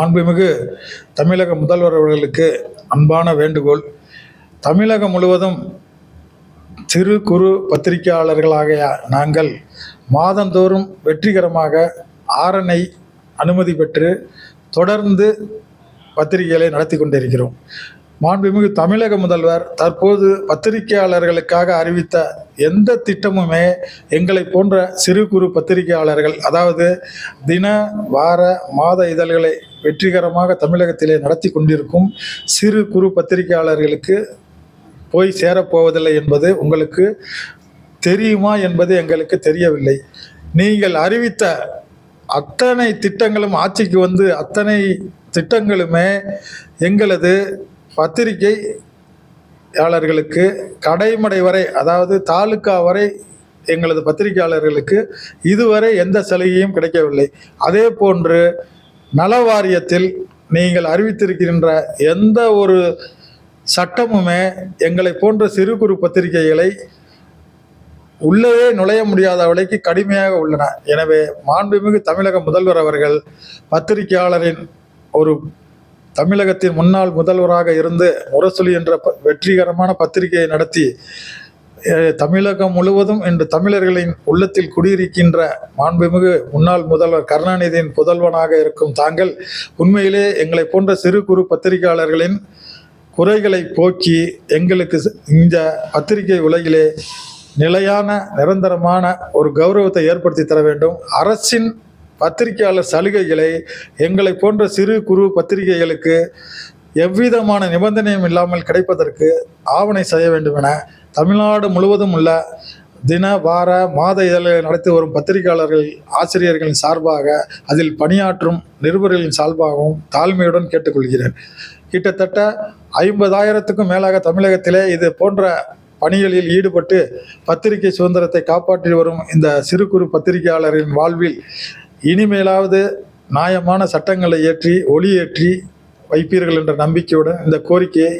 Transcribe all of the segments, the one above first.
மாண்புமிகு தமிழக முதல்வர் அவர்களுக்கு அன்பான வேண்டுகோள். தமிழகம் முழுவதும் சிறு குறு பத்திரிகையாளர்களாகிய நாங்கள் மாதந்தோறும் வெற்றிகரமாக ஆரணை அனுமதி பெற்று தொடர்ந்து பத்திரிகைகளை நடத்தி கொண்டிருக்கிறோம். மாண்புமிகு தமிழக முதல்வர் தற்போது பத்திரிகையாளர்களுக்காக அறிவித்த எந்த திட்டமுமே எங்களை போன்ற சிறு குறு பத்திரிகையாளர்கள் அதாவது தின வார மாத இதழ்களை வெற்றிகரமாக தமிழகத்திலே நடத்தி கொண்டிருக்கும் சிறு குறு பத்திரிகையாளர்களுக்கு போய் சேரப்போவதில்லை என்பது உங்களுக்கு தெரியுமா என்பது எங்களுக்கு தெரியவில்லை. நீங்கள் அறிவித்த அத்தனை திட்டங்களும் ஆட்சிக்கு வந்து அத்தனை திட்டங்களுமே எங்களது பத்திரிகையாளர்களுக்கு கடைமடை வரை அதாவது தாலுக்கா வரை எங்களது பத்திரிகையாளர்களுக்கு இதுவரை எந்த சலுகையும் கிடைக்கவில்லை. அதே போன்று நல வாரியத்தில் நீங்கள் அறிவித்திருக்கின்ற எந்த ஒரு சட்டமுமே எங்களை போன்ற சிறு குறு பத்திரிகைகளை உள்ளவே நுழைய முடியாத விலைக்கு கடுமையாக உள்ளன. எனவே மாண்புமிகு தமிழக முதல்வர் அவர்கள் பத்திரிகையாளரின் ஒரு தமிழகத்தின் முன்னாள் முதல்வராக இருந்து முரசொலி என்ற ப- வெற்றிகரமான பத்திரிகையை நடத்தி தமிழகம் முழுவதும் இன்று தமிழர்களின் உள்ளத்தில் குடியிருக்கின்ற மாண்புமிகு முன்னாள் முதல்வர் கருணாநிதியின் புதல்வனாக இருக்கும் தாங்கள் உண்மையிலே எங்களை போன்ற சிறு குறு பத்திரிகையாளர்களின் குறைகளை போக்கி எங்களுக்கு இந்த பத்திரிகை உலகிலே நிலையான நிரந்தரமான ஒரு கௌரவத்தை ஏற்படுத்தி தர வேண்டும். அரசின் பத்திரிகையாளர் சலுகைகளை எங்களை போன்ற சிறு குறு பத்திரிகைகளுக்கு எவ்விதமான நிபந்தனையும் இல்லாமல் கிடைப்பதற்கு ஆவணை செய்ய வேண்டும் என தமிழ்நாடு முழுவதும் உள்ள தின வார மாத இதழ்களை நடத்தி வரும் பத்திரிகையாளர்கள் ஆசிரியர்களின் சார்பாக அதில் பணியாற்றும் நிருபர்களின் சார்பாகவும் தாழ்மையுடன் கேட்டுக்கொள்கிறேன். கிட்டத்தட்ட ஐம்பதாயிரத்துக்கும் மேலாக தமிழகத்திலே இது போன்ற பணிகளில் ஈடுபட்டு பத்திரிகை சுதந்திரத்தை காப்பாற்றி வரும் இந்த சிறு குறு பத்திரிகையாளரின் வாழ்வில் இனிமேலாவது நியாயமான சட்டங்களை ஏற்றி ஒளியேற்றி வைப்பீர்கள் என்ற நம்பிக்கையுடன் இந்த கோரிக்கையை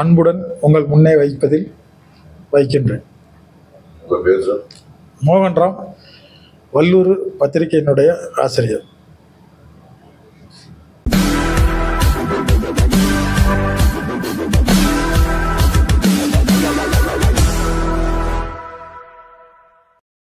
அன்புடன் உங்கள் முன்னே வைப்பதில் வைக்கின்றேன். மோகன்ராம் வல்லூர் பத்திரிகையினுடைய ஆசிரியர்.